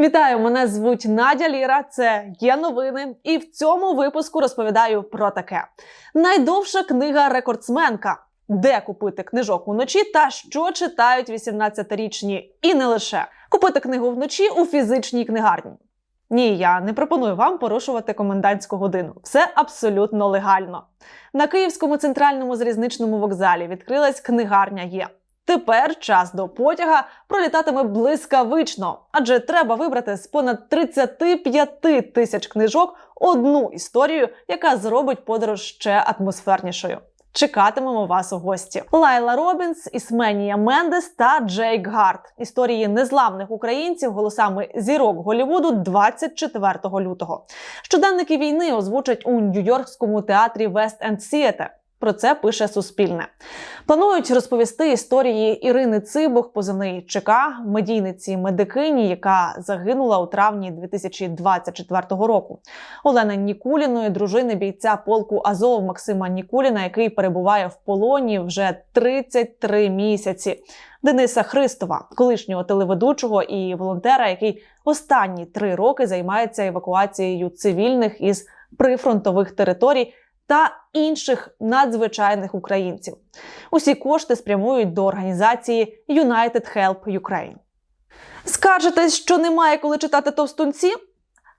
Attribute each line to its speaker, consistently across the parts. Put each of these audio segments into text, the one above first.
Speaker 1: Вітаю! Мене звуть Надя Ліра. Це є новини, і в цьому випуску розповідаю про таке: найдовша книга рекордсменка. Де купити книжок уночі та що читають 18-річні, і не лише купити книгу вночі у фізичній книгарні. Ні, я не пропоную вам порушувати комендантську годину. Все абсолютно легально. На Київському центральному залізничному вокзалі відкрилась книгарня Є. Тепер час до потяга пролітатиме блискавично, адже треба вибрати з понад 35 тисяч книжок одну історію, яка зробить подорож ще атмосфернішою. Чекатимемо вас у гості. Лайла Робінс, Ісменія Мендес та Джейк Гарт. Історії незламних українців голосами зірок Голівуду 24 лютого. Щоденники війни озвучать у Нью-Йоркському театрі West End Theatre. Про це пише Суспільне. Планують розповісти історії Ірини Цибух, позивний ЧК, медійниці медикині, яка загинула у травні 2024 року. Олени Нікуліної, дружини бійця полку Азов Максима Нікуліна, який перебуває в полоні вже 33 місяці. Дениса Христова, колишнього телеведучого і волонтера, який останні три роки займається евакуацією цивільних із прифронтових територій та інших надзвичайних українців. Усі кошти спрямують до організації United Help Ukraine. Скажетесь, що немає коли читати товстунці?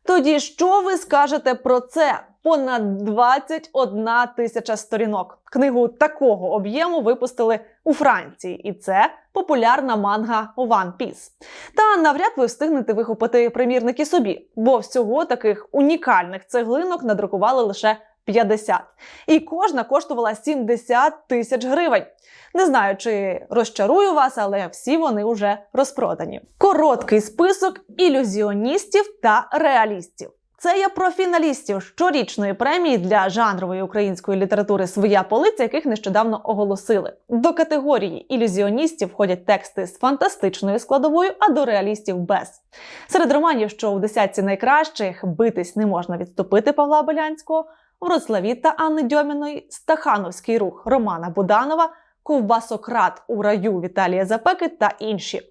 Speaker 1: Тоді що ви скажете про це? Понад 21 тисяча сторінок. Книгу такого об'єму випустили у Франції, і це популярна манга One Piece. Та навряд ви встигнете вихопити примірники собі, бо всього таких унікальних цеглинок надрукували лише 50. І кожна коштувала 70 тисяч гривень. Не знаю, чи розчарую вас, але всі вони вже розпродані. Короткий список ілюзіоністів та реалістів. Це я про фіналістів щорічної премії для жанрової української літератури Своя полиця, яких нещодавно оголосили. До категорії ілюзіоністів входять тексти з фантастичною складовою, а до реалістів без. Серед романів, що у десятці найкращих битись не можна відступити Павла Белянського, Вроцлаві та Анни Дьоміної, Стахановський рух Романа Буданова, Ковбасократ у раю Віталія Запеки та інші.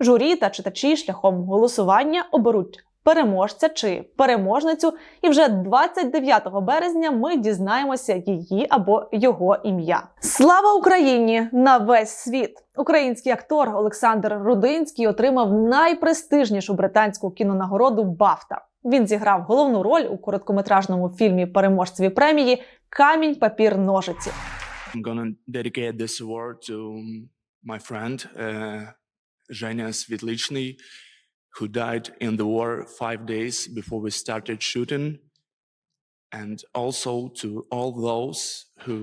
Speaker 1: Журі та читачі шляхом голосування оберуть переможця чи переможницю, і вже 29 березня ми дізнаємося її або його ім'я. Слава Україні на весь світ! Український актор Олександр Рудинський отримав найпрестижнішу британську кінонагороду Бафта. Він зіграв головну роль у короткометражному фільмі переможцеві премії Камінь, папір, ножиці.
Speaker 2: I'm gonna dedicate this award to my friend uh, Zhenya Svetlichny, who died in the war five days before we started shooting, and also to all those who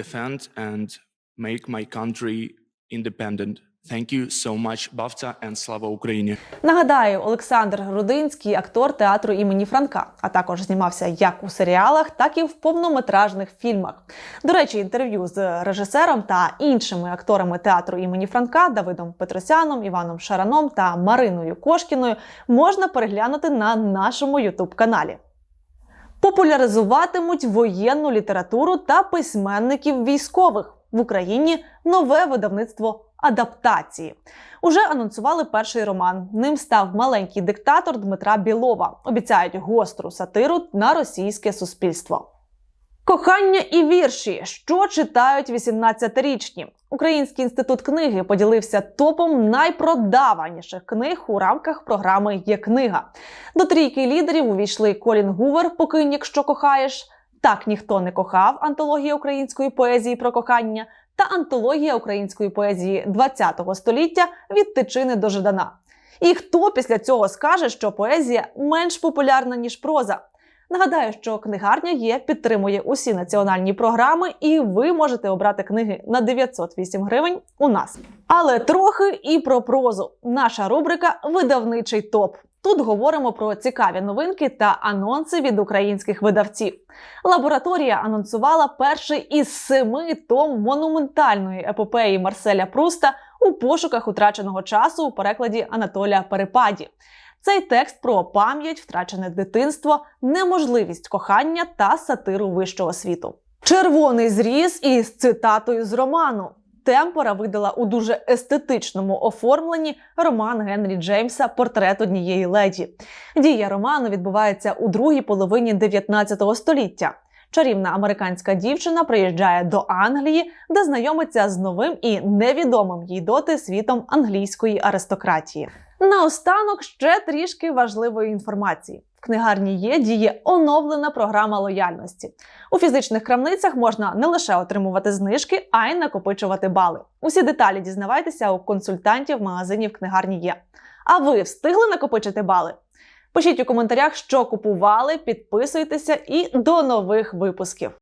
Speaker 2: defend and make my country independent. Thank you so much, BAFTA, and Slava Ukraini.
Speaker 1: Нагадаю, Олександр Рудинський актор театру імені Франка, а також знімався як у серіалах, так і в повнометражних фільмах. До речі, інтерв'ю з режисером та іншими акторами театру імені Франка Давидом Петросяном, Іваном Шараном та Мариною Кошкіною можна переглянути на нашому Ютуб каналі. Популяризуватимуть воєнну літературу та письменників військових в Україні нове видавництво адаптації. Уже анонсували перший роман. Ним став маленький диктатор Дмитра Білова. Обіцяють гостру сатиру на російське суспільство. Кохання і вірші, що читають 18-річні. Український інститут книги поділився топом найпродаваніших книг у рамках програми Є книга. До трійки лідерів увійшли Колін Гувер Покинь, якщо кохаєш. Так ніхто не кохав антологія української поезії про кохання та антологія української поезії ХХ століття від Тичини до Жидана. І хто після цього скаже, що поезія менш популярна ніж проза? Нагадаю, що книгарня є підтримує усі національні програми, і ви можете обрати книги на 908 гривень у нас. Але трохи і про прозу. Наша рубрика Видавничий топ. Тут говоримо про цікаві новинки та анонси від українських видавців. Лабораторія анонсувала перший із семи том монументальної епопеї Марселя Пруста у пошуках утраченого часу у перекладі Анатолія Перепаді. Цей текст про пам'ять, втрачене дитинство, неможливість кохання та сатиру вищого світу. Червоний зріз із цитатою з роману. Темпора видала у дуже естетичному оформленні роман Генрі Джеймса Портрет однієї леді. Дія роману відбувається у другій половині 19 століття. Чарівна американська дівчина приїжджає до Англії, де знайомиться з новим і невідомим їй доти світом англійської аристократії. Наостанок ще трішки важливої інформації. Книгарні є діє оновлена програма лояльності. У фізичних крамницях можна не лише отримувати знижки, а й накопичувати бали. Усі деталі дізнавайтеся у консультантів магазинів книгарні є. А ви встигли накопичити бали? Пишіть у коментарях, що купували, підписуйтеся і до нових випусків.